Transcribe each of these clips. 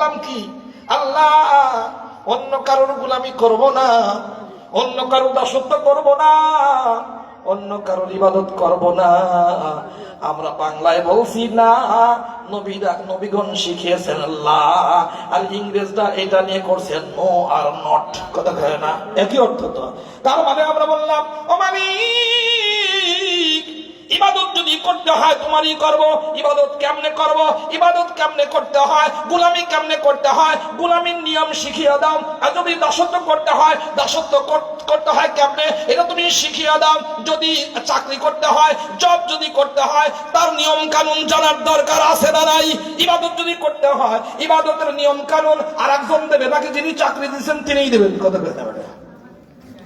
কি? আল্লাহ, অন্য কারোর গুলামি করব না। অন্য কারোর দাসত্ব করব না। অন্য কারোর ইবাদত করব না। আমরা বাংলায় বলছি না, নবীরা নবীগণ শিখিয়েছেন আল্লাহ। আর ইংরেজরা এটা নিয়ে করছেন নো আর নট কথা কয় না। একই অর্থ তো। তার মানে আমরা বললাম ও মালিক ইবাদত করতে হয়, তোমারই করব। ইবাদত কেমনে করব? ইবাদত কেমনে করতে হয়? গুলামি কেমনে করতে হয়? গুলামির নিয়ম শিখিয়ে দাও। আর যদি দাসত্ব করতে হয়, দাসত্ব করতে হয় কেমনে? এটা তুমি শিখিয়ে দাও। যদি চাকরি করতে হয় জব যদি করতে হয়, তার নিয়ম কানুন জানার দরকার আছে না নাই? ইবাদত যদি করতে হয়, ইবাদতের নিয়ম কানুন আর একজন দেবে। নাকি যিনি চাকরি দিচ্ছেন তিনিই দেবেন। কথা বলতে পারে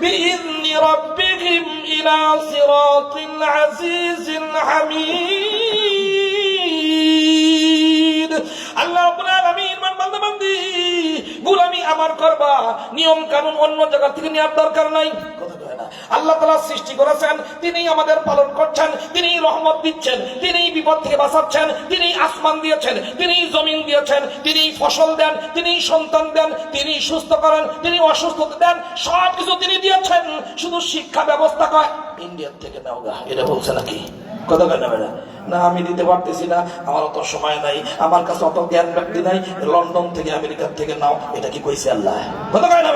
بإذن ربهم إلى صراط عزيز حميد. اللهم আমার করবা। নিয়ম কানুন অন্য জায়গা থেকে নেওয়ার দরকার নাই। আল্লাহ তালা সৃষ্টি করেছেন তিনি আমাদের পালন করছেন তিনি রহমত দিচ্ছেন তিনি বিপদ থেকে বাঁচাচ্ছেন তিনি আসমান দিয়েছেন তিনি জমিন দিয়েছেন তিনি ফসল দেন তিনি সন্তান দেন তিনি সুস্থ করেন তিনি অসুস্থ দেন সব কিছু তিনি দিয়েছেন। শুধু শিক্ষা ব্যবস্থা কয়, ইন্ডিয়ার থেকে নাও গা। এটা বলছে নাকি? কথা কেন না, আমি দিতে পারতেছি না। আমার অত সময় নাই, আমার কাছে অত জ্ঞান ব্যক্তি নাই। লন্ডন থেকে আমেরিকার থেকে নাও, এটা কি কইছে আল্লাহ?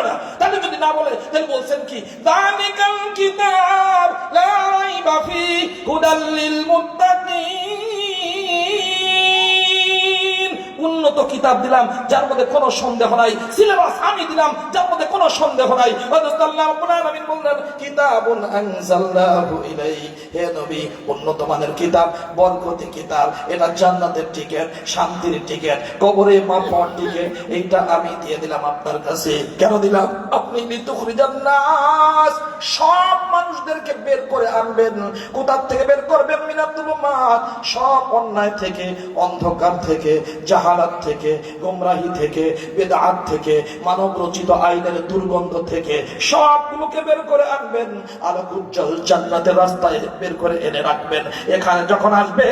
না তাহলে যদি না বলে, তাহলে বলছেন কি? দানিকাল কিতাব লা রাইবা ফি হুদাল উন্নত কিতাব দিলাম, যার মধ্যে কোনো সন্দেহ নাই। সিলেবাস আমি দিলাম, যার মধ্যে কোনো সন্দেহ নাই। কিতাবুন আনজালনাহু ইলাইহি হে নবী কিতাব কিতাব, এটা জান্নাতের টিকেট, শান্তির টিকেট, কবরে টিকেট আমি দিয়ে দিলাম আপনার কাছে। কেন দিলাম? আপনি লিতুখরিজান নাস সব মানুষদেরকে বের করে আনবেন। কোথার থেকে বের করবেন মিনাতুল মাত সব অন্যায় থেকে, অন্ধকার থেকে, জাহালাত থেকে, গোমরাহি থেকে, বেদাত থেকে মানব রচিত আইনের দুর্গন্ধ থেকে সবগুলোকে বের করে আনবেন আলোক উজ্জ্বল জান্নাতের রাস্তায় বের করে এনে রাখবেন। এখানে যখন আসবে,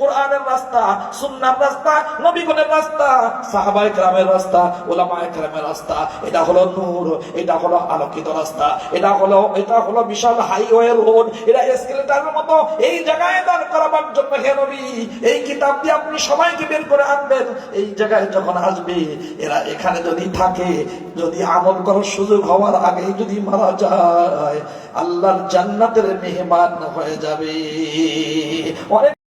কোরআনের রাস্তা, সুন্নার রাস্তা, নবীগুণের রাস্তা সাহাবাই গ্রামের রাস্তা ওলামায় গ্রামের রাস্তা, এটা হলো নূর, এটা হলো আলোকিত রাস্তা, এটা হলো এটা হলো বিশাল হাইওয়ে রোড, এটা এসকেলেটারের মতো এই জায়গায় দাঁড় করাবার জন্য হে নবী, এই কিতাব দিয়ে আপনি সবাইকে বের করে আনবেন। এই জায়গায় যখন আসবে, এরা এখানে যদি থাকে, যদি আমল করার সুযোগ হওয়ার আগে যদি মারা যায়, আল্লাহর জান্নাতের মেহমান হয়ে যাবে। অনেক